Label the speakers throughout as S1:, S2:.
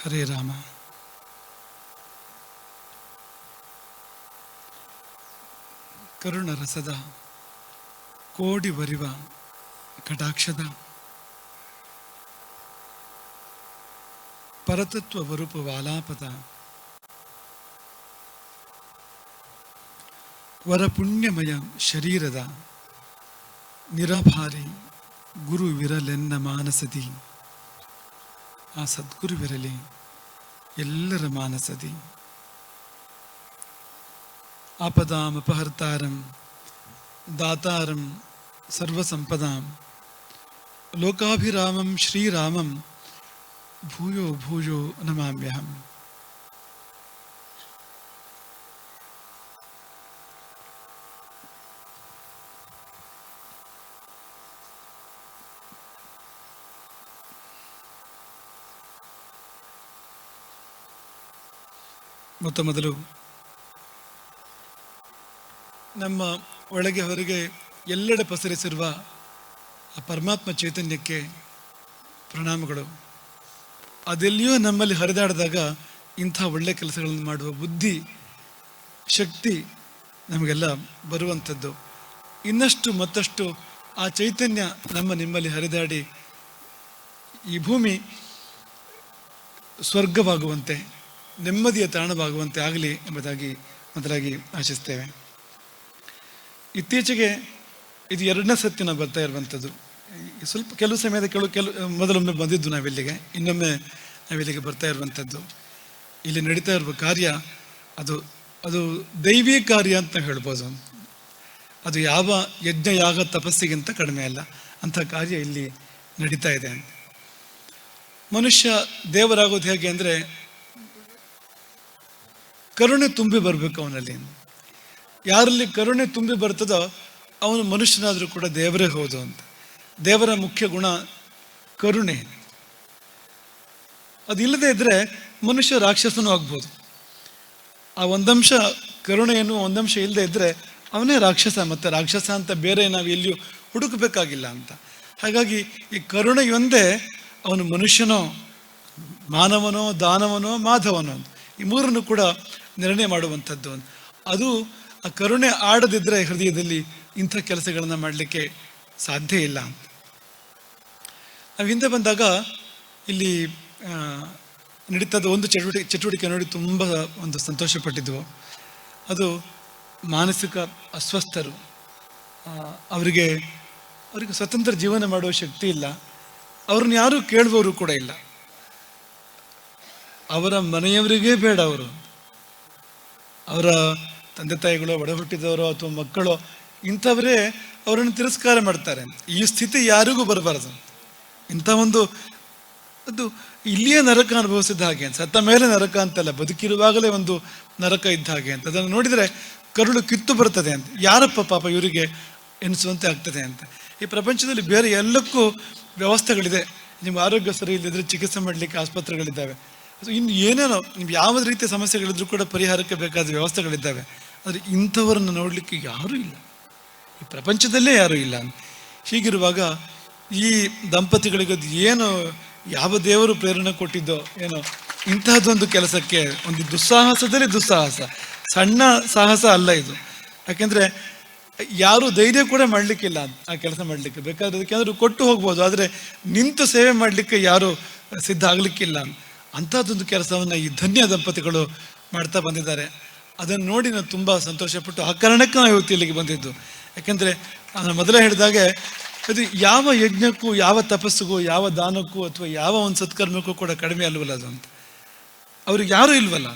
S1: ಹರೇ ರಾಮ ಕರುಣರಸದ ಕೋಡಿ ಬರಿವ ಕಟಾಕ್ಷದ ಪರತತ್ವ ವರೂಪ ವಾಲಾಪದ ವರಪುಣ್ಯಮಯ ಶರೀರದ ನಿರಭಾರಿ ಗುರು ವಿರಲೆನ್ನ ಮಾನಸದಿ ಆ ಸದ್ಗುರುವಿರಲಿ ಎಲ್ಲರ ಮಾನಸದಿ ಆಪದಾಂ ಅಪಹರ್ತಾರಂ ದಾತಾರಂ ಸರ್ವಸಂಪದಾಂ ಲೋಕಾಭಿರಾಮಂ ಶ್ರೀರಾಮಂ ಭೂಯೋ ಭೂಯೋ ನಮಾಮ್ಯಹಂ ಮೊತ್ತ ಮೊದಲು ನಮ್ಮ ಒಳಗೆ ಹೊರಗೆ ಎಲ್ಲೆಡೆ ಪಸರಿಸಿರುವ ಆ ಪರಮಾತ್ಮ ಚೈತನ್ಯಕ್ಕೆ ಪ್ರಣಾಮಗಳು. ಅದೆಲ್ಲಿಯೂ ನಮ್ಮಲ್ಲಿ ಹರಿದಾಡಿದಾಗ ಇಂಥ ಒಳ್ಳೆ ಕೆಲಸಗಳನ್ನು ಮಾಡುವ ಬುದ್ಧಿ, ಶಕ್ತಿ ನಮಗೆಲ್ಲ ಬರುವಂಥದ್ದು. ಇನ್ನಷ್ಟು ಮತ್ತಷ್ಟು ಆ ಚೈತನ್ಯ ನಮ್ಮ ನಿಮ್ಮಲ್ಲಿ ಹರಿದಾಡಿ ಈ ಭೂಮಿ ಸ್ವರ್ಗವಾಗುವಂತೆ ನೆಮ್ಮದಿಯ ತಾಣವಾಗುವಂತೆ ಆಗಲಿ ಎಂಬುದಾಗಿ ಮೊದಲಾಗಿ ಆಶಿಸ್ತೇವೆ. ಇತ್ತೀಚೆಗೆ ಇದು ಎರಡನೇ ಸತಿ ನಾವು ಬರ್ತಾ ಇರುವಂಥದ್ದು. ಸ್ವಲ್ಪ ಕೆಲವು ಸಮಯದ ಕೆಲವು ಕೆಲವು ಮೊದಲೊಮ್ಮೆ ಬಂದಿದ್ದು ನಾವಿಲ್ಲಿಗೆ, ಇನ್ನೊಮ್ಮೆ ನಾವಿಲ್ಲಿಗೆ ಬರ್ತಾ ಇರುವಂಥದ್ದು. ಇಲ್ಲಿ ನಡೀತಾ ಇರುವ ಕಾರ್ಯ ಅದು ಅದು ದೈವಿ ಕಾರ್ಯ ಅಂತ ಹೇಳ್ಬೋದು. ಅದು ಯಾವ ಯಜ್ಞ, ಯಾಗ, ತಪಸ್ಸಿಗಿಂತ ಕಡಿಮೆ ಅಲ್ಲ. ಅಂಥ ಕಾರ್ಯ ಇಲ್ಲಿ ನಡೀತಾ ಇದೆ. ಮನುಷ್ಯ ದೇವರಾಗೋದು ಹೇಗೆ ಅಂದರೆ ಕರುಣೆ ತುಂಬಿ ಬರಬೇಕು ಅವನಲ್ಲಿ. ಯಾರಲ್ಲಿ ಕರುಣೆ ತುಂಬಿ ಬರ್ತದೋ ಅವನು ಮನುಷ್ಯನಾದರೂ ಕೂಡ ದೇವರೇ ಹೌದು ಅಂತ. ದೇವರ ಮುಖ್ಯ ಗುಣ ಕರುಣೆ. ಅದಿಲ್ಲದೆ ಇದ್ರೆ ಮನುಷ್ಯ ರಾಕ್ಷಸನೂ ಆಗ್ಬೋದು. ಆ ಒಂದಂಶ ಕರುಣೆಯನ್ನು ಒಂದಂಶ ಇಲ್ಲದೆ ಇದ್ರೆ ಅವನೇ ರಾಕ್ಷಸ ಮತ್ತೆ ರಾಕ್ಷಸ ಅಂತ ಬೇರೆ ನಾವು ಎಲ್ಲಿಯೂ ಹುಡುಕಬೇಕಾಗಿಲ್ಲ ಅಂತ. ಹಾಗಾಗಿ ಈ ಕರುಣೆಯೊಂದೇ ಅವನು ಮನುಷ್ಯನೋ, ಮಾನವನೋ, ದಾನವನೋ, ಮಾಧವನೋ ಈ ಮೂರನ್ನು ಕೂಡ ನಿರ್ಣಯ ಮಾಡುವಂಥದ್ದು. ಅದು ಆ ಕರುಣೆ ಆಡದಿದ್ದರೆ ಹೃದಯದಲ್ಲಿ ಇಂಥ ಕೆಲಸಗಳನ್ನು ಮಾಡಲಿಕ್ಕೆ ಸಾಧ್ಯ ಇಲ್ಲ. ನಾವು ಹಿಂದೆ ಬಂದಾಗ ಇಲ್ಲಿ ನಡೀತದ ಒಂದು ಚಟುವಟಿಕೆ ಚಟುವಟಿಕೆ ನೋಡಿ ತುಂಬ ಒಂದು ಸಂತೋಷಪಟ್ಟಿದ್ವು. ಅದು ಮಾನಸಿಕ ಅಸ್ವಸ್ಥರು. ಅವರಿಗೆ ಅವರಿಗೆ ಸ್ವತಂತ್ರ ಜೀವನ ಮಾಡುವ ಶಕ್ತಿ ಇಲ್ಲ. ಅವ್ರನ್ನ ಯಾರೂ ಕೇಳುವವರು ಕೂಡ ಇಲ್ಲ. ಅವರ ಮನೆಯವರಿಗೇ ಬೇಡ ಅವರು. ಅವರ ತಂದೆ ತಾಯಿಗಳು ಒಡ ಹುಟ್ಟಿದವರು ಅಥವಾ ಮಕ್ಕಳು ಇಂಥವರೇ ಅವರನ್ನು ತಿರಸ್ಕಾರ ಮಾಡ್ತಾರೆ. ಈ ಸ್ಥಿತಿ ಯಾರಿಗೂ ಬರಬಾರದು. ಇಂಥ ಒಂದು ಅದು ಇಲ್ಲಿಯೇ ನರಕ ಅನುಭವಿಸಿದ ಹಾಗೆ ಅಂತ, ಸತ್ತ ಮೇಲೆ ನರಕ ಅಂತಲ್ಲ ಬದುಕಿರುವಾಗಲೇ ಒಂದು ನರಕ ಇದ್ದ ಹಾಗೆ ಅಂತ. ಅದನ್ನು ನೋಡಿದರೆ ಕರುಳು ಕಿತ್ತು ಬರ್ತದೆ ಅಂತ. ಯಾರಪ್ಪ ಪಾಪ ಇವರಿಗೆ ಎನಿಸುವಂತೆ ಆಗ್ತದೆ ಅಂತ. ಈ ಪ್ರಪಂಚದಲ್ಲಿ ಬೇರೆ ಎಲ್ಲಕ್ಕೂ ವ್ಯವಸ್ಥೆಗಳಿದೆ. ನಿಮ್ಮ ಆರೋಗ್ಯ ಸರಿ ಇಲ್ಲದಿದ್ರೆ ಚಿಕಿತ್ಸೆ ಮಾಡಲಿಕ್ಕೆ ಆಸ್ಪತ್ರೆಗಳಿದ್ದಾವೆ. ಇನ್ನು ಏನೇನೋ ನಿಮ್ಗೆ ಯಾವ ರೀತಿಯ ಸಮಸ್ಯೆಗಳಿದ್ರೂ ಕೂಡ ಪರಿಹಾರಕ್ಕೆ ಬೇಕಾದ ವ್ಯವಸ್ಥೆಗಳಿದ್ದಾವೆ. ಆದರೆ ಇಂಥವರನ್ನು ನೋಡಲಿಕ್ಕೆ ಯಾರೂ ಇಲ್ಲ. ಈ ಪ್ರಪಂಚದಲ್ಲೇ ಯಾರೂ ಇಲ್ಲ. ಹೀಗಿರುವಾಗ ಈ ದಂಪತಿಗಳಿಗೆ ಅದು ಏನು, ಯಾವ ದೇವರು ಪ್ರೇರಣೆ ಕೊಟ್ಟಿದ್ದೋ ಏನೋ, ಇಂತಹದ್ದೊಂದು ಕೆಲಸಕ್ಕೆ ಒಂದು ದುಸ್ಸಾಹಸದಲ್ಲಿ ದುಸ್ಸಾಹಸ. ಸಣ್ಣ ಸಾಹಸ ಅಲ್ಲ ಇದು. ಯಾಕೆಂದರೆ ಯಾರು ಧೈರ್ಯ ಕೂಡ ಮಾಡಲಿಕ್ಕಿಲ್ಲ ಆ ಕೆಲಸ ಮಾಡಲಿಕ್ಕೆ. ಬೇಕಾದ್ರೆ ಅದಕ್ಕೆ ಕೊಟ್ಟು ಹೋಗ್ಬೋದು. ಆದರೆ ನಿಂತು ಸೇವೆ ಮಾಡಲಿಕ್ಕೆ ಯಾರು ಸಿದ್ಧ ಆಗಲಿಕ್ಕಿಲ್ಲ. ಅಂಥದ್ದೊಂದು ಕೆಲಸವನ್ನು ಈ ಧನ್ಯ ದಂಪತಿಗಳು ಮಾಡ್ತಾ ಬಂದಿದ್ದಾರೆ. ಅದನ್ನು ನೋಡಿ ನಾನು ತುಂಬ ಸಂತೋಷಪಟ್ಟು ಆ ಕಾರಣಕ್ಕೆ ನಾವು ಇವತ್ತು ಇಲ್ಲಿಗೆ ಬಂದಿದ್ದು. ಯಾಕೆಂದರೆ ನಾನು ಮೊದಲೇ ಹೇಳಿದಾಗೆ ಅದು ಯಾವ ಯಜ್ಞಕ್ಕೂ, ಯಾವ ತಪಸ್ಸಿಗೂ, ಯಾವ ದಾನಕ್ಕೂ ಅಥವಾ ಯಾವ ಒಂದು ಸತ್ಕರ್ಮಕ್ಕೂ ಕೂಡ ಕಡಿಮೆ ಅಲ್ವಲ್ಲ ಅದು ಅಂತ. ಅವ್ರಿಗೆ ಯಾರೂ ಇಲ್ವಲ್ಲ.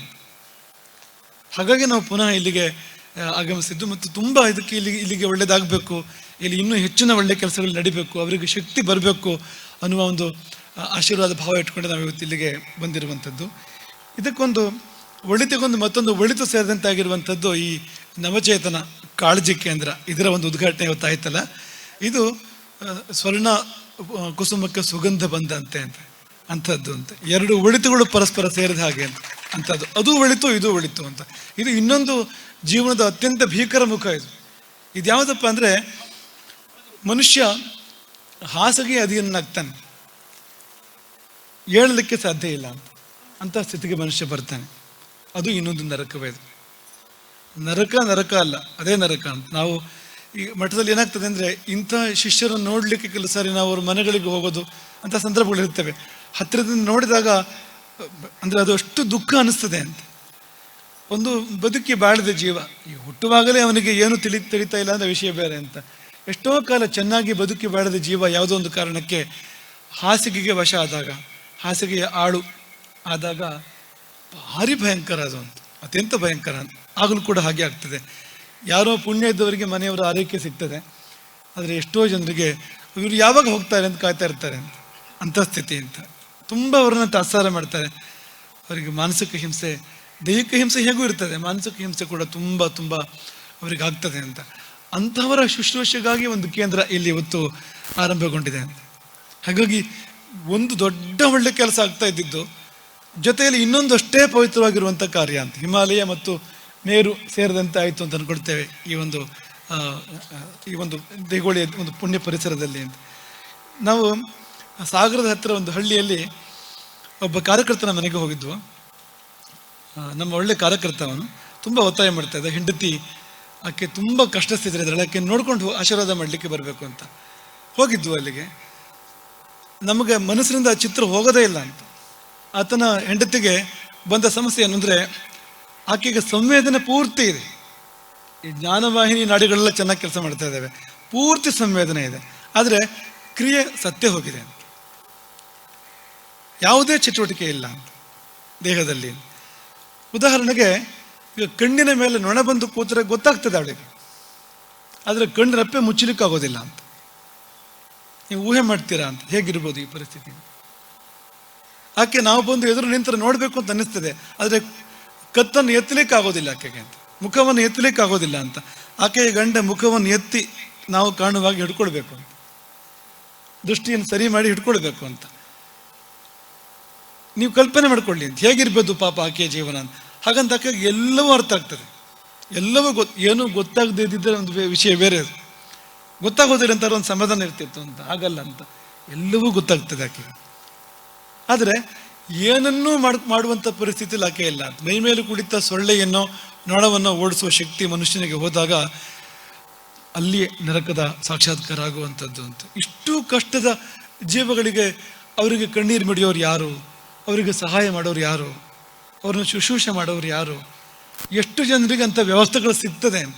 S1: ಹಾಗಾಗಿ ನಾವು ಪುನಃ ಇಲ್ಲಿಗೆ ಆಗಮಿಸಿದ್ದು ಮತ್ತು ತುಂಬ ಇದಕ್ಕೆ ಇಲ್ಲಿಗೆ ಇಲ್ಲಿಗೆ ಒಳ್ಳೆಯದಾಗಬೇಕು ಇಲ್ಲಿ ಇನ್ನೂ ಹೆಚ್ಚಿನ ಒಳ್ಳೆ ಕೆಲಸಗಳು ನಡಿಬೇಕು. ಅವರಿಗೆ ಶಕ್ತಿ ಬರಬೇಕು ಅನ್ನುವ ಒಂದು ಆಶೀರ್ವಾದ ಭಾವ ಇಟ್ಕೊಂಡು ನಾವು ಇವತ್ತು ಇಲ್ಲಿಗೆ ಬಂದಿರುವಂಥದ್ದು. ಇದಕ್ಕೊಂದು ಒಳಿತಿಗೊಂದು ಮತ್ತೊಂದು ಒಳಿತು ಸೇರಿದಂತಾಗಿರುವಂಥದ್ದು ಈ ನವಚೇತನ ಕಾಳಜಿ ಕೇಂದ್ರ ಇದರ ಒಂದು ಉದ್ಘಾಟನೆ ಇವತ್ತಾಯ್ತಲ್ಲ ಇದು ಸ್ವರ್ಣ ಕುಸುಮಕ್ಕೆ ಸುಗಂಧ ಬಂದಂತೆ ಅಂತ, ಅಂಥದ್ದು ಅಂತ. ಎರಡು ಒಳಿತುಗಳು ಪರಸ್ಪರ ಸೇರಿದ ಹಾಗೆ ಅಂತ, ಅಂಥದ್ದು. ಅದು ಒಳಿತು, ಇದು ಒಳಿತು ಅಂತ. ಇದು ಇನ್ನೊಂದು ಜೀವನದ ಅತ್ಯಂತ ಭೀಕರ ಮುಖ ಇದು. ಇದು ಯಾವುದಪ್ಪ ಅಂದರೆ ಮನುಷ್ಯ ಹಾಸಿಗೆ ಅಧೀನಾಗ್ತಾನೆ ಏಳಲಿಕ್ಕೆ ಸಾಧ್ಯ ಇಲ್ಲ ಅಂತ ಅಂತ ಸ್ಥಿತಿಗೆ ಮನುಷ್ಯ ಬರ್ತಾನೆ. ಅದು ಇನ್ನೊಂದು ನರಕವೇ ಅದು. ನರಕ ನರಕ ಅಲ್ಲ, ಅದೇ ನರಕ ಅಂತ. ನಾವು ಈ ಮಠದಲ್ಲಿ ಏನಾಗ್ತದೆ ಅಂದರೆ ಇಂಥ ಶಿಷ್ಯರನ್ನು ನೋಡಲಿಕ್ಕೆ ಕೆಲವು ಸಾರಿ ನಾವು ಅವ್ರ ಮನೆಗಳಿಗೆ ಹೋಗೋದು ಅಂತ ಸಂದರ್ಭಗಳಿರ್ತವೆ ಹತ್ತಿರದಿಂದ ನೋಡಿದಾಗ, ಅಂದರೆ ಅದು ಅಷ್ಟು ದುಃಖ ಅನ್ನಿಸ್ತದೆ ಅಂತ. ಒಂದು ಬದುಕಿ ಬಾಳಿದ ಜೀವ, ಈ ಹುಟ್ಟುವಾಗಲೇ ಅವನಿಗೆ ಏನು ತಿಳಿ ತಿಳಿತಾ ಇಲ್ಲ ಅಂದರೆ ವಿಷಯ ಬೇರೆ ಅಂತ. ಎಷ್ಟೋ ಕಾಲ ಚೆನ್ನಾಗಿ ಬದುಕಿ ಬಾಳಿದ ಜೀವ ಯಾವುದೋ ಒಂದು ಕಾರಣಕ್ಕೆ ಹಾಸಿಗೆಗೆ ವಶ ಆದಾಗ ಹಾಸಿಗೆಯ ಆಳು ಆದಾಗ ಭಾರಿ ಭಯಂಕರ ಅದು ಅಂತ, ಅತ್ಯಂತ ಭಯಂಕರ ಅಂತ. ಆಗಲೂ ಕೂಡ ಹಾಗೆ ಆಗ್ತದೆ. ಯಾರೋ ಪುಣ್ಯ ಇದ್ದವರಿಗೆ ಮನೆಯವರ ಆರೈಕೆ ಸಿಗ್ತದೆ. ಆದರೆ ಎಷ್ಟೋ ಜನರಿಗೆ ಇವರು ಯಾವಾಗ ಹೋಗ್ತಾರೆ ಅಂತ ಕಾಯ್ತಾ ಇರ್ತಾರೆ ಅಂತ ಅಂಥ ಸ್ಥಿತಿ ಅಂತ. ತುಂಬ ಅವರನ್ನು ತಾತ್ಸಾರ ಮಾಡ್ತಾರೆ. ಅವರಿಗೆ ಮಾನಸಿಕ ಹಿಂಸೆ, ದೈಹಿಕ ಹಿಂಸೆ ಹೇಗೂ ಇರ್ತದೆ. ಮಾನಸಿಕ ಹಿಂಸೆ ಕೂಡ ತುಂಬ ತುಂಬ ಅವರಿಗೆ ಆಗ್ತದೆ ಅಂತ. ಅಂಥವರ ಶುಶ್ರೂಷೆಗಾಗಿ ಒಂದು ಕೇಂದ್ರ ಇಲ್ಲಿ ಇವತ್ತು ಆರಂಭಗೊಂಡಿದೆ ಅಂತ. ಹಾಗಾಗಿ ಒಂದು ದೊಡ್ಡ ಒಳ್ಳೆ ಕೆಲಸ ಆಗ್ತಾ ಇದ್ದಿದ್ದು. ಜೊತೆಯಲ್ಲಿ ಇನ್ನೊಂದು ಅಷ್ಟೇ ಪವಿತ್ರವಾಗಿರುವಂಥ ಕಾರ್ಯ ಅಂತ, ಹಿಮಾಲಯ ಮತ್ತು ಮೇರು ಸೇರಿದಂತೆ ಆಯಿತು ಅಂತ ಅಂದ್ಕೊಳ್ತೇವೆ ಈ ಒಂದು ಈ ಒಂದು ದೇಗೋಳಿ ಒಂದು ಪುಣ್ಯ ಪರಿಸರದಲ್ಲಿ ಅಂತ. ನಾವು ಸಾಗರದ ಹತ್ತಿರ ಒಂದು ಹಳ್ಳಿಯಲ್ಲಿ ಒಬ್ಬ ಕಾರ್ಯಕರ್ತನ ಮನೆಗೆ ಹೋಗಿದ್ವು. ನಮ್ಮ ಒಳ್ಳೆ ಕಾರ್ಯಕರ್ತ ಅವನು. ತುಂಬ ಒತ್ತಾಯ ಮಾಡ್ತಾ ಇದ್ದ. ಹೆಂಡತಿ ಆಕೆ ತುಂಬ ಕಷ್ಟ ಸ್ಥಿತಿಲಿದ್ದಾಳೆ ಆಕೆ ನೋಡ್ಕೊಂಡು ಆಶೀರ್ವಾದ ಮಾಡಲಿಕ್ಕೆ ಬರಬೇಕು ಅಂತ. ಹೋಗಿದ್ವು ಅಲ್ಲಿಗೆ. ನಮಗೆ ಮನಸ್ಸಿನಿಂದ ಚಿತ್ರ ಹೋಗೋದೇ ಇಲ್ಲ ಅಂತ. ಆತನ ಹೆಂಡತಿಗೆ ಬಂದ ಸಮಸ್ಯೆ ಏನಂದರೆ ಆಕೆಗೆ ಸಂವೇದನೆ ಪೂರ್ತಿ ಇದೆ. ಈ ಜ್ಞಾನವಾಹಿನಿ ನಾಡಿಗಳೆಲ್ಲ ಚೆನ್ನಾಗಿ ಕೆಲಸ ಮಾಡ್ತಾ ಇದ್ದಾವೆ. ಪೂರ್ತಿ ಸಂವೇದನೆ ಇದೆ. ಆದರೆ ಕ್ರಿಯೆ ಸತ್ಯ ಹೋಗಿದೆ ಅಂತ. ಯಾವುದೇ ಚಟುವಟಿಕೆ ಇಲ್ಲ ಅಂತ ದೇಹದಲ್ಲಿ. ಉದಾಹರಣೆಗೆ, ಈಗ ಕಣ್ಣಿನ ಮೇಲೆ ನೊಣ ಬಂದು ಕೂತರೆ ಗೊತ್ತಾಗ್ತದೆ ಅವಳಿಗೆ. ಆದರೆ ಕಣ್ಣು ರಪ್ಪೆ ಮುಚ್ಚಲಿಕ್ಕಾಗೋದಿಲ್ಲ ಅಂತ. ನೀವು ಊಹೆ ಮಾಡ್ತೀರಾ ಅಂತ? ಹೇಗಿರ್ಬೋದು ಈ ಪರಿಸ್ಥಿತಿ? ಆಕೆ ನಾವು ಬಂದು ಎದುರು ನಿಂತರೆ ನೋಡಬೇಕು ಅಂತ ಅನ್ನಿಸ್ತದೆ. ಆದರೆ ಕತ್ತನ್ನು ಎತ್ತಲಿಕ್ಕೆ ಆಗೋದಿಲ್ಲ ಆಕೆಗೆ ಅಂತ. ಮುಖವನ್ನು ಎತ್ತಲಿಕ್ಕೆ ಆಗೋದಿಲ್ಲ ಅಂತ. ಆಕೆಯ ಗಂಡ ಮುಖವನ್ನು ಎತ್ತಿ ನಾವು ಕಾಣುವಾಗ ಹಿಡ್ಕೊಳ್ಬೇಕು ಅಂತ. ದೃಷ್ಟಿಯನ್ನು ಸರಿ ಮಾಡಿ ಹಿಡ್ಕೊಳ್ಬೇಕು ಅಂತ. ನೀವು ಕಲ್ಪನೆ ಮಾಡ್ಕೊಳ್ಳಿ ಅಂತ. ಹೇಗಿರ್ಬೋದು ಪಾಪ ಆಕೆಯ ಜೀವನ ಅಂತ. ಹಾಗಂತ ಆಕೆಗೆ ಎಲ್ಲವೂ ಅರ್ಥ ಆಗ್ತದೆ. ಎಲ್ಲವೂ ಗೊತ್ತು, ಏನೂ ಗೊತ್ತಾಗದೇ ಇದ್ದಿದ್ದರೆ ಒಂದು ವಿಷಯ ಬೇರೆ ಅದು ಗೊತ್ತಾಗೋದಿಲ್ಲ ಅಂತ ಒಂದು ಸಮಾಧಾನ ಇರ್ತಿತ್ತು ಅಂತ. ಆಗಲ್ಲ ಅಂತ. ಎಲ್ಲವೂ ಗೊತ್ತಾಗ್ತದೆ ಆಕೆ ಆದರೆ ಏನನ್ನೂ ಮಾಡ್ ಮಾಡುವಂಥ ಪರಿಸ್ಥಿತಿಯಲ್ಲಿ ಆಕೆ ಇಲ್ಲ ಮೈ ಮೇಲೆ ಕುಡಿತ ಸೊಳ್ಳೆಯನ್ನು, ನೊಣವನ್ನು ಓಡಿಸುವ ಶಕ್ತಿ ಮನುಷ್ಯನಿಗೆ ಹೋದಾಗ ಅಲ್ಲಿ ನರಕದ ಸಾಕ್ಷಾತ್ಕಾರ ಆಗುವಂಥದ್ದು ಅಂತ. ಇಷ್ಟು ಕಷ್ಟದ ಜೀವಗಳಿಗೆ ಅವರಿಗೆ ಕಣ್ಣೀರು ಮಿಡಿಯೋರು ಯಾರು? ಅವರಿಗೆ ಸಹಾಯ ಮಾಡೋರು ಯಾರು? ಅವ್ರನ್ನ ಶುಶ್ರೂಷೆ ಮಾಡೋರು ಯಾರು? ಎಷ್ಟು ಜನರಿಗೆ ಅಂಥ ವ್ಯವಸ್ಥೆಗಳು ಸಿಗ್ತದೆ ಅಂತ.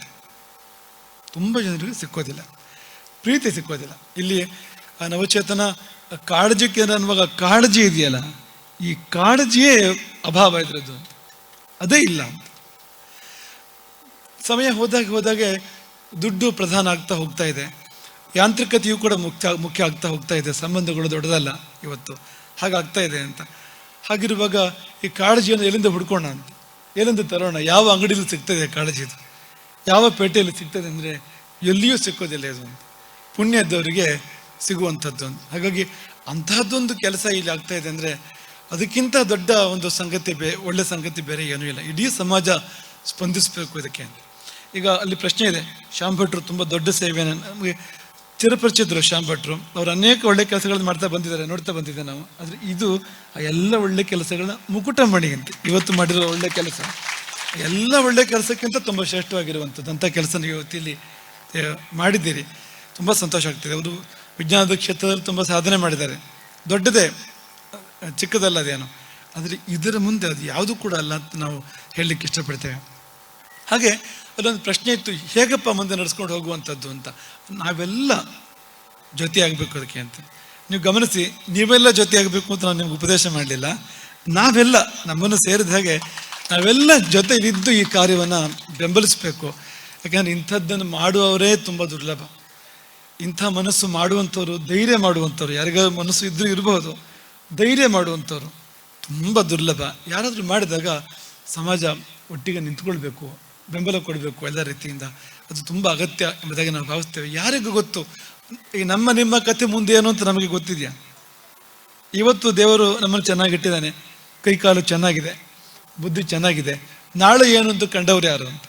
S1: ತುಂಬ ಜನರಿಗೆ ಸಿಕ್ಕೋದಿಲ್ಲ. ಪ್ರೀತಿ ಸಿಕ್ಕೋದಿಲ್ಲ. ಇಲ್ಲಿ ಆ ನವಚೇತನ ಕಾಳಜಿ ಕೇಂದ್ರ ಅನ್ನುವಾಗ ಕಾಳಜಿ ಇದೆಯಲ್ಲ, ಈ ಕಾಳಜಿಯೇ ಅಭಾವ ಇದ್ರದ್ದು. ಅದೇ ಇಲ್ಲ. ಸಮಯ ಹೋದಾಗ ಹೋದಾಗೆ ದುಡ್ಡು ಪ್ರಧಾನ ಆಗ್ತಾ ಹೋಗ್ತಾ ಇದೆ. ಯಾಂತ್ರಿಕತೆಯು ಕೂಡ ಮುಖ್ಯ ಮುಖ್ಯ ಆಗ್ತಾ ಹೋಗ್ತಾ ಇದೆ. ಸಂಬಂಧಗಳು ದೊಡ್ಡದಲ್ಲ ಇವತ್ತು. ಹಾಗಾಗ್ತಾ ಇದೆ ಅಂತ. ಹಾಗಿರುವಾಗ ಈ ಕಾಳಜಿಯನ್ನು ಎಲ್ಲಿಂದ ಹುಡ್ಕೋಣ ಅಂತ? ಎಲ್ಲಿಂದ ತರೋಣ? ಯಾವ ಅಂಗಡಿಯಲ್ಲಿ ಸಿಗ್ತದೆ ಕಾಳಜಿದು? ಯಾವ ಪೇಟೆಯಲ್ಲಿ ಸಿಗ್ತದೆ ಅಂದರೆ ಎಲ್ಲಿಯೂ ಸಿಕ್ಕೋದಿಲ್ಲ ಇದು ಅಂತ ಪುಣ್ಯ ಸಿಗುವಂಥದ್ದು ಹಾಗಾಗಿ ಅಂತಹದ್ದೊಂದು ಕೆಲಸ ಇಲ್ಲಿ ಆಗ್ತಾ ಇದೆ ಅಂದರೆ ಅದಕ್ಕಿಂತ ದೊಡ್ಡ ಒಂದು ಸಂಗತಿ ಬೇ, ಒಳ್ಳೆ ಸಂಗತಿ ಬೇರೆ ಏನೂ ಇಲ್ಲ. ಇಡೀ ಸಮಾಜ ಸ್ಪಂದಿಸಬೇಕು ಇದಕ್ಕೆ ಅಂತ. ಈಗ ಅಲ್ಲಿ ಪ್ರಶ್ನೆ ಇದೆ, ಶ್ಯಾಮ್ ಭಟ್ರು ತುಂಬ ದೊಡ್ಡ ಸೇವೆಯನ್ನು ನಮಗೆ ಚಿರಪರಿಚಿತರು ಶ್ಯಾಮ್ ಭಟ್ರು. ಅವರು ಅನೇಕ ಒಳ್ಳೆ ಕೆಲಸಗಳನ್ನು ಮಾಡ್ತಾ ಬಂದಿದ್ದಾರೆ, ನೋಡ್ತಾ ಬಂದಿದ್ದೆ ನಾವು. ಆದರೆ ಇದು ಆ ಎಲ್ಲ ಒಳ್ಳೆ ಕೆಲಸಗಳನ್ನ ಮುಕುಟಮಣಿ ಅಂತ. ಇವತ್ತು ಮಾಡಿರೋ ಒಳ್ಳೆ ಕೆಲಸ, ಎಲ್ಲ ಒಳ್ಳೆ ಕೆಲಸಕ್ಕಿಂತ ತುಂಬ ಶ್ರೇಷ್ಠವಾಗಿರುವಂಥದ್ದು ಅಂಥ ಕೆಲಸ ನೀವು ಇವತ್ತಿಲ್ಲಿ ಮಾಡಿದ್ದೀರಿ. ತುಂಬ ಸಂತೋಷ ಆಗ್ತದೆ. ಅವರು ವಿಜ್ಞಾನದ ಕ್ಷೇತ್ರದಲ್ಲಿ ತುಂಬ ಸಾಧನೆ ಮಾಡಿದ್ದಾರೆ. ದೊಡ್ಡದೇ, ಚಿಕ್ಕದಲ್ಲ ಅದೇನು. ಆದರೆ ಇದರ ಮುಂದೆ ಅದು ಯಾವುದು ಕೂಡ ಅಲ್ಲ ಅಂತ ನಾವು ಹೇಳಲಿಕ್ಕೆ ಇಷ್ಟಪಡ್ತೇವೆ. ಹಾಗೆ ಅಲ್ಲೊಂದು ಪ್ರಶ್ನೆ ಇತ್ತು, ಹೇಗಪ್ಪ ಮುಂದೆ ನಡೆಸ್ಕೊಂಡು ಹೋಗುವಂಥದ್ದು ಅಂತ. ನಾವೆಲ್ಲ ಜೊತೆಯಾಗಬೇಕು ಅದಕ್ಕೆ ಅಂತ. ನೀವು ಗಮನಿಸಿ, ನೀವೆಲ್ಲ ಜೊತೆಯಾಗಬೇಕು ಅಂತ ನಾನು ನಿಮ್ಗೆ ಉಪದೇಶ ಮಾಡಲಿಲ್ಲ. ನಾವೆಲ್ಲ, ನಮ್ಮನ್ನು ಸೇರಿದ ಹಾಗೆ ನಾವೆಲ್ಲ ಜೊತೆಲಿದ್ದು ಈ ಕಾರ್ಯವನ್ನು ಬೆಂಬಲಿಸಬೇಕು. ಯಾಕಂದರೆ ಇಂಥದ್ದನ್ನು ಮಾಡುವವರೇ ತುಂಬ ದುರ್ಲಭ. ಇಂಥ ಮನಸ್ಸು ಮಾಡುವಂಥವ್ರು, ಧೈರ್ಯ ಮಾಡುವಂಥವ್ರು ಯಾರಿಗಾದ್ರು ಮನಸ್ಸು ಇದ್ರೂ ಇರಬಹುದು ಧೈರ್ಯ ಮಾಡುವಂಥವ್ರು ತುಂಬ ದುರ್ಲಭ. ಯಾರಾದರೂ ಮಾಡಿದಾಗ ಸಮಾಜ ಒಟ್ಟಿಗೆ ನಿಂತ್ಕೊಳ್ಬೇಕು, ಬೆಂಬಲ ಕೊಡಬೇಕು ಎಲ್ಲ ರೀತಿಯಿಂದ. ಅದು ತುಂಬ ಅಗತ್ಯ ಎಂಬುದಾಗಿ ನಾವು ಭಾವಿಸ್ತೇವೆ. ಯಾರಿಗೂ ಗೊತ್ತು? ಈ ನಮ್ಮ ನಿಮ್ಮ ಕಥೆ ಮುಂದೆ ಏನು ಅಂತ ನಮಗೆ ಗೊತ್ತಿದೆಯಾ? ಇವತ್ತು ದೇವರು ನಮ್ಮನ್ನು ಚೆನ್ನಾಗಿಟ್ಟಿದ್ದಾನೆ. ಕೈಕಾಲು ಚೆನ್ನಾಗಿದೆ, ಬುದ್ಧಿ ಚೆನ್ನಾಗಿದೆ. ನಾಳೆ ಏನು ಅಂತ ಕಂಡವ್ರು ಯಾರು ಅಂತ?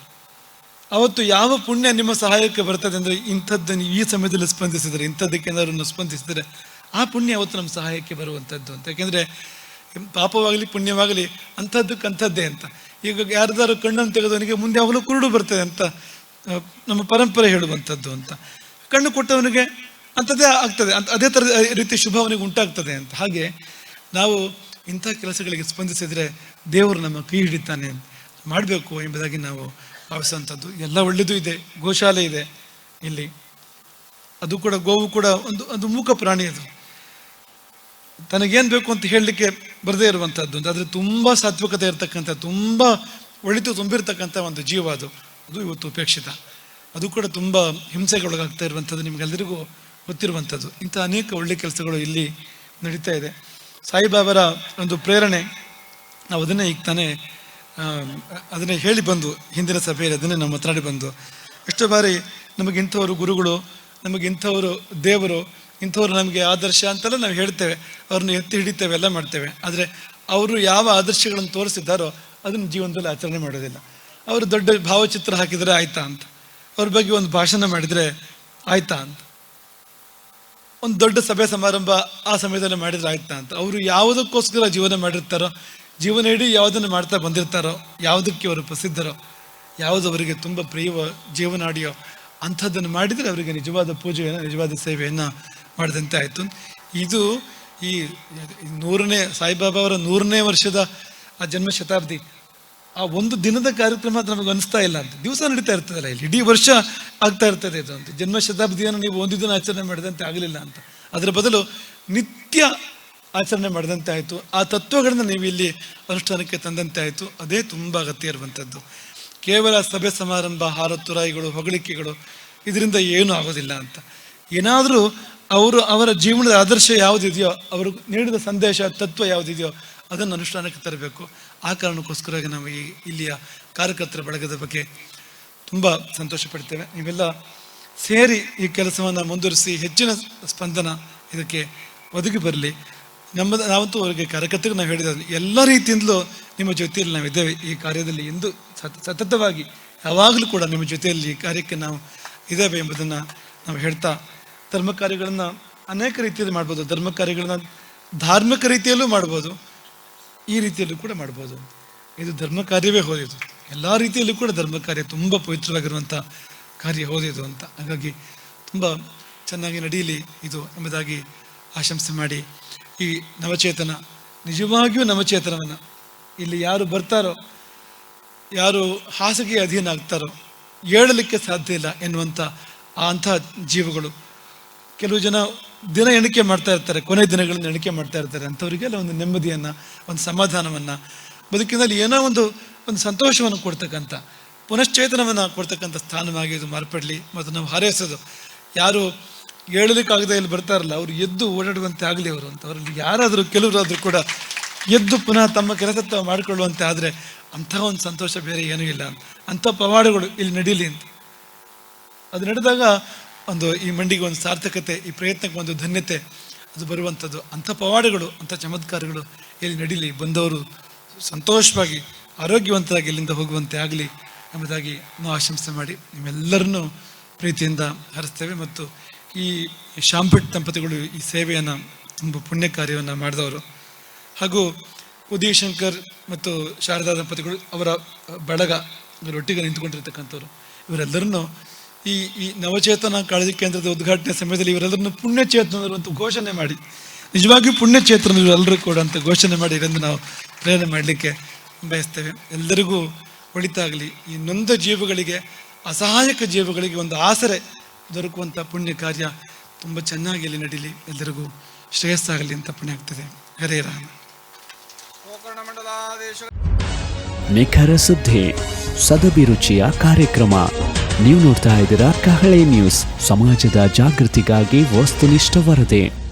S1: ಅವತ್ತು ಯಾವ ಪುಣ್ಯ ನಿಮ್ಮ ಸಹಾಯಕ್ಕೆ ಬರ್ತದೆ ಅಂದರೆ ಇಂಥದ್ದನ್ನು ಈ ಸಮಯದಲ್ಲಿ ಸ್ಪಂದಿಸಿದರೆ, ಇಂಥದ್ದಕ್ಕೆ ಏನಾದ್ರು ಸ್ಪಂದಿಸಿದರೆ ಆ ಪುಣ್ಯ ಅವತ್ತು ನಮ್ಮ ಸಹಾಯಕ್ಕೆ ಬರುವಂಥದ್ದು ಅಂತ. ಯಾಕೆಂದರೆ ಪಾಪವಾಗಲಿ ಪುಣ್ಯವಾಗಲಿ ಅಂಥದ್ದಕ್ಕೆ ಅಂಥದ್ದೇ ಅಂತ. ಈಗ ಯಾರ್ದಾರು ಕಣ್ಣನ್ನು ತೆಗೆದವನಿಗೆ ಮುಂದೆ ಯಾವಾಗಲೂ ಕುರುಡು ಬರ್ತದೆ ಅಂತ ನಮ್ಮ ಪರಂಪರೆ ಹೇಳುವಂಥದ್ದು ಅಂತ. ಕಣ್ಣು ಕೊಟ್ಟವನಿಗೆ ಅಂಥದ್ದೇ ಆಗ್ತದೆ ಅಂತ ಅದೇ ಥರದ ರೀತಿ ಶುಭ ಅವನಿಗೆ ಉಂಟಾಗ್ತದೆ ಅಂತ. ಹಾಗೆ ನಾವು ಇಂಥ ಕೆಲಸಗಳಿಗೆ ಸ್ಪಂದಿಸಿದರೆ ದೇವರು ನಮ್ಮ ಕೈ ಹಿಡಿತಾನೆ ಮಾಡಬೇಕು ಎಂಬುದಾಗಿ ನಾವು ಭಾವಿಸುವಂಥದ್ದು ಎಲ್ಲ ಒಳ್ಳೆಯದು ಇದೆ. ಗೋಶಾಲೆ ಇದೆ ಇಲ್ಲಿ. ಅದು ಕೂಡ ಗೋವು ಕೂಡ ಒಂದು ಒಂದು ಮೂಕ ಪ್ರಾಣಿ ಅದು. ತನಗೇನು ಬೇಕು ಅಂತ ಹೇಳಲಿಕ್ಕೆ ಬರದೇ ಇರುವಂಥದ್ದು ಅಂತ ಆದರೆ ತುಂಬ ಸಾತ್ವಿಕತೆ ಇರತಕ್ಕಂಥ, ತುಂಬ ಒಳಿತು ತುಂಬಿರ್ತಕ್ಕಂಥ ಒಂದು ಜೀವ ಅದು. ಅದು ಇವತ್ತು ಉಪೇಕ್ಷಿತ. ಅದು ಕೂಡ ತುಂಬ ಹಿಂಸೆಗೊಳಗಾಗ್ತಾ ಇರುವಂಥದ್ದು ನಿಮಗೆಲ್ಲರಿಗೂ ಗೊತ್ತಿರುವಂಥದ್ದು. ಇಂಥ ಅನೇಕ ಒಳ್ಳೆ ಕೆಲಸಗಳು ಇಲ್ಲಿ ನಡೀತಾ ಇದೆ. ಸಾಯಿಬಾಬರ ಒಂದು ಪ್ರೇರಣೆ. ನಾವು ಅದನ್ನೇ ಈಗ ತಾನೇ ಅದನ್ನೇ ಹೇಳಿ ಬಂದು, ಹಿಂದಿನ ಸಭೆಯಲ್ಲಿ ಅದನ್ನೇ ನಾವು ಮಾತನಾಡಿ ಬಂದು. ಎಷ್ಟು ಬಾರಿ ನಮಗೆ ಇಂಥವರು ಗುರುಗಳು, ನಮಗೆ ಇಂಥವರು ದೇವರು, ಇಂಥವ್ರು ನಮಗೆ ಆದರ್ಶ ಅಂತೆಲ್ಲ ನಾವು ಹೇಳ್ತೇವೆ. ಅವ್ರನ್ನ ಎತ್ತಿ ಹಿಡಿತೇವೆ, ಎಲ್ಲ ಮಾಡ್ತೇವೆ. ಆದರೆ ಅವರು ಯಾವ ಆದರ್ಶಗಳನ್ನು ತೋರಿಸಿದ್ದಾರೋ ಅದನ್ನು ಜೀವನದಲ್ಲಿ ಆಚರಣೆ ಮಾಡೋದಿಲ್ಲ. ಅವರು ದೊಡ್ಡ ಭಾವಚಿತ್ರ ಹಾಕಿದರೆ ಆಯ್ತಾ ಅಂತ. ಅವ್ರ ಬಗ್ಗೆ ಒಂದು ಭಾಷಣ ಮಾಡಿದರೆ ಆಯ್ತಾ ಅಂತ. ಒಂದು ದೊಡ್ಡ ಸಭೆ ಸಮಾರಂಭ ಆ ಸಮಯದಲ್ಲಿ ಮಾಡಿದರೆ ಆಯ್ತಾ ಅಂತ. ಅವರು ಯಾವುದಕ್ಕೋಸ್ಕರ ಜೀವನ ಮಾಡಿರ್ತಾರೋ ಜೀವನ ಇಡೀ ಯಾವುದನ್ನು ಮಾಡ್ತಾ ಬಂದಿರ್ತಾರೋ, ಯಾವುದಕ್ಕೆ ಅವರು ಪ್ರಸಿದ್ಧರೋ ಯಾವುದು ಅವರಿಗೆ ತುಂಬ ಪ್ರಿಯವೋ ಜೀವನಾಡಿಯೋ ಅಂಥದ್ದನ್ನು ಮಾಡಿದರೆ ಅವರಿಗೆ ನಿಜವಾದ ಪೂಜೆಯನ್ನು, ನಿಜವಾದ ಸೇವೆಯನ್ನು ಮಾಡಿದಂತೆ ಆಯಿತು. ಇದು ಈ ನೂರನೇ ಸಾಯಿಬಾಬಾ ಅವರ ನೂರನೇ ವರ್ಷದ ಆ ಜನ್ಮ ಶತಾಬ್ದಿ ಆ ಒಂದು ದಿನದ ಕಾರ್ಯಕ್ರಮ ನಮಗೆ ಅನಿಸ್ತಾ ಇಲ್ಲ ಅಂತ. ದಿವಸ ನಡೀತಾ ಇರ್ತದಲ್ಲ, ಇಲ್ಲಿ ಇಡೀ ವರ್ಷ ಆಗ್ತಾ ಇರ್ತದೆ ಇದು. ಅಂತ ಜನ್ಮ ಶತಾಬ್ದಿಯನ್ನು ನೀವು ಒಂದು ದಿನ ಆಚರಣೆ ಮಾಡಿದಂತೆ ಆಗಲಿಲ್ಲ ಅಂತ. ಅದರ ಬದಲು ನಿತ್ಯ ಆಚರಣೆ ಮಾಡಿದಂತೆ ಆಯಿತು. ಆ ತತ್ವಗಳನ್ನು ನೀವು ಇಲ್ಲಿ ಅನುಷ್ಠಾನಕ್ಕೆ ತಂದಂತೆ ಆಯಿತು. ಅದೇ ತುಂಬ ಅಗತ್ಯ ಇರುವಂಥದ್ದು ಕೇವಲ ಸಭೆ ಸಮಾರಂಭ, ಹಾರತುರಾಯಿಗಳು, ಹೊಗಳಿಕೆಗಳು, ಇದರಿಂದ ಏನೂ ಆಗೋದಿಲ್ಲ ಅಂತ. ಏನಾದರೂ ಅವರು ಅವರ ಜೀವನದ ಆದರ್ಶ ಯಾವುದಿದೆಯೋ, ಅವರು ನೀಡಿದ ಸಂದೇಶ, ತತ್ವ ಯಾವುದಿದೆಯೋ, ಅದನ್ನು ಅನುಷ್ಠಾನಕ್ಕೆ ತರಬೇಕು. ಆ ಕಾರಣಕ್ಕೋಸ್ಕರ ನಾವು ಈ ಇಲ್ಲಿಯ ಕಾರ್ಯಕರ್ತರ ಬಳಗದ ಬಗ್ಗೆ ತುಂಬ ಸಂತೋಷ ಪಡ್ತೇವೆ. ನೀವೆಲ್ಲ ಸೇರಿ ಈ ಕೆಲಸವನ್ನು ಮುಂದುವರಿಸಿ, ಹೆಚ್ಚಿನ ಸ್ಪಂದನ ಇದಕ್ಕೆ ಒದಗಿ ಬರಲಿ. ನಮ್ಮ ನಾವಂತೂ ಅವರಿಗೆ ಕಾರ್ಯಕರ್ತರಿಗೆ ನಾವು ಹೇಳಿದ ಎಲ್ಲ ರೀತಿಯಿಂದಲೂ ನಿಮ್ಮ ಜೊತೆಯಲ್ಲಿ ನಾವು ಇದ್ದೇವೆ ಈ ಕಾರ್ಯದಲ್ಲಿ ಎಂದು ಸತ, ಸತತವಾಗಿ ಯಾವಾಗಲೂ ಕೂಡ ನಿಮ್ಮ ಜೊತೆಯಲ್ಲಿ ಈ ಕಾರ್ಯಕ್ಕೆ ನಾವು ಇದ್ದೇವೆ ಎಂಬುದನ್ನು ನಾವು ಹೇಳ್ತಾ, ಧರ್ಮ ಕಾರ್ಯಗಳನ್ನು ಅನೇಕ ರೀತಿಯಲ್ಲಿ ಮಾಡ್ಬೋದು. ಧರ್ಮ ಕಾರ್ಯಗಳನ್ನು ಧಾರ್ಮಿಕ ರೀತಿಯಲ್ಲೂ ಮಾಡ್ಬೋದು. ಈ ರೀತಿಯಲ್ಲೂ ಕೂಡ ಮಾಡ್ಬೋದು. ಇದು ಧರ್ಮ ಕಾರ್ಯವೇ ಹೋದಿದ್ದು ಎಲ್ಲ ರೀತಿಯಲ್ಲೂ ಕೂಡ ಧರ್ಮ ಕಾರ್ಯ ತುಂಬ ಪವಿತ್ರವಾಗಿರುವಂಥ ಕಾರ್ಯ ಹೋದಿದ್ದು ಅಂತ. ಹಾಗಾಗಿ ತುಂಬ ಚೆನ್ನಾಗಿ ನಡೀಲಿ ಇದು ಎಂಬುದಾಗಿ ಆಶಂಸೆ ಮಾಡಿ ಈ ನವಚೇತನ, ನಿಜವಾಗಿಯೂ ನವಚೇತನವನ್ನು. ಇಲ್ಲಿ ಯಾರು ಬರ್ತಾರೋ, ಯಾರು ಹಾಸಿಗೆ ಅಧೀನ ಆಗ್ತಾರೋ ಹೇಳಲಿಕ್ಕೆ ಸಾಧ್ಯ ಇಲ್ಲ ಎನ್ನುವಂಥ ಅಂಥ ಜೀವಗಳು. ಕೆಲವು ಜನ ದಿನ ಎಣಿಕೆ ಮಾಡ್ತಾ ಇರ್ತಾರೆ, ಕೊನೆ ದಿನಗಳನ್ನು ಎಣಿಕೆ ಮಾಡ್ತಾ ಇರ್ತಾರೆ. ಅಂಥವರಿಗೆಲ್ಲ ಒಂದು ನೆಮ್ಮದಿಯನ್ನು, ಒಂದು ಸಮಾಧಾನವನ್ನು, ಬದುಕಿನಲ್ಲಿ ಏನೋ ಒಂದು ಒಂದು ಸಂತೋಷವನ್ನು ಕೊಡ್ತಕ್ಕಂಥ, ಪುನಶ್ಚೇತನವನ್ನು ಕೊಡ್ತಕ್ಕಂಥ ಸ್ಥಾನವಾಗಿ ಇದು ಮಾರ್ಪಡಲಿ. ಮತ್ತು ನಾವು ಹಾರೈಸೋದು, ಯಾರು ಏಳಲಿಕ್ಕಾಗದೆ ಇಲ್ಲಿ ಬರ್ತಾರಲ್ಲ, ಅವರು ಎದ್ದು ಓಡಾಡುವಂತೆ ಆಗಲಿ ಅವರು ಅಂತ. ಅವರಲ್ಲಿ ಯಾರಾದರೂ ಕೆಲವರಾದರೂ ಕೂಡ ಎದ್ದು ಪುನಃ ತಮ್ಮ ಕೆಲಸ ತಾವು ಮಾಡಿಕೊಳ್ಳುವಂತೆ ಆದರೆ ಅಂತಹ ಒಂದು ಸಂತೋಷ ಬೇರೆ ಏನೂ ಇಲ್ಲ. ಅಂಥ ಪವಾಡಗಳು ಇಲ್ಲಿ ನಡೀಲಿ ಅಂತ. ಅದು ನಡೆದಾಗ ಒಂದು ಈ ಮಂಡಿಗೆ ಒಂದು ಸಾರ್ಥಕತೆ, ಈ ಪ್ರಯತ್ನಕ್ಕೆ ಒಂದು ಧನ್ಯತೆ, ಅದು ಬರುವಂಥದ್ದು. ಅಂಥ ಪವಾಡಗಳು, ಅಂಥ ಚಮತ್ಕಾರಗಳು ಇಲ್ಲಿ ನಡೀಲಿ. ಬಂದವರು ಸಂತೋಷವಾಗಿ, ಆರೋಗ್ಯವಂತರಾಗಿ ಇಲ್ಲಿಂದ ಹೋಗುವಂತೆ ಆಗಲಿ ಎಂಬುದಾಗಿ ನಾವು ಆಶಂಸೆ ಮಾಡಿ ನಿಮ್ಮೆಲ್ಲರನ್ನೂ ಪ್ರೀತಿಯಿಂದ ಹರಿಸ್ತೇವೆ ಮತ್ತು ಈ ಶಾಂಭಟ್ ದಂಪತಿಗಳು ಈ ಸೇವೆಯನ್ನು ತುಂಬ ಪುಣ್ಯ ಕಾರ್ಯವನ್ನು ಮಾಡಿದವರು. ಹಾಗೂ ಉದಯ ಶಂಕರ್ ಮತ್ತು ಶಾರದಾ ದಂಪತಿಗಳು ಅವರ ಬಳಗ ಇವರೊಟ್ಟಿಗೆ ನಿಂತುಕೊಂಡಿರ್ತಕ್ಕಂಥವ್ರು. ಇವರೆಲ್ಲರನ್ನು ಈ ಈ ನವಚೇತನ ಕಾಳಜಿ ಕೇಂದ್ರದ ಉದ್ಘಾಟನೆ ಸಮಯದಲ್ಲಿ ಇವರೆಲ್ಲರನ್ನು ಪುಣ್ಯಚೇತನರು ಅಂತ ಘೋಷಣೆ ಮಾಡಿ, ನಿಜವಾಗಿಯೂ ಪುಣ್ಯಚೇತನರು ಎಲ್ಲರೂ ಕೂಡ ಅಂತ ಘೋಷಣೆ ಮಾಡಿ ಇದನ್ನು ನಾವು ಪ್ರೇರಣೆ ಮಾಡಲಿಕ್ಕೆ ಬಯಸ್ತೇವೆ. ಎಲ್ಲರಿಗೂ ಒಳಿತಾಗಲಿ. ಈ ನೊಂದ ಜೀವಗಳಿಗೆ, ಅಸಹಾಯಕ ಜೀವಗಳಿಗೆ ಒಂದು ಆಸರೆ ದೊರಕುವಂಥ ಪುಣ್ಯ ಕಾರ್ಯ ತುಂಬ ಚೆನ್ನಾಗಿ ಇಲ್ಲಿ ನಡೀಲಿ. ಎಲ್ಲರಿಗೂ ಶ್ರೇಯಸ್ಸಾಗಲಿ ಅಂತ ಪುಣ್ಯ ಆಗ್ತದೆ. ಹರೇ ರಾಮ.
S2: ನಿಖರ ಸುದ್ದಿ ಸದಭಿರುಚಿಯ ಕಾರ್ಯಕ್ರಮ. ನೀವು ನೋಡ್ತಾ ಇದ್ದೀರಾ ಕಹಳೆ ನ್ಯೂಸ್. ಸಮಾಜದ ಜಾಗೃತಿಗಾಗಿ ವಸ್ತುನಿಷ್ಠ ವರದಿ.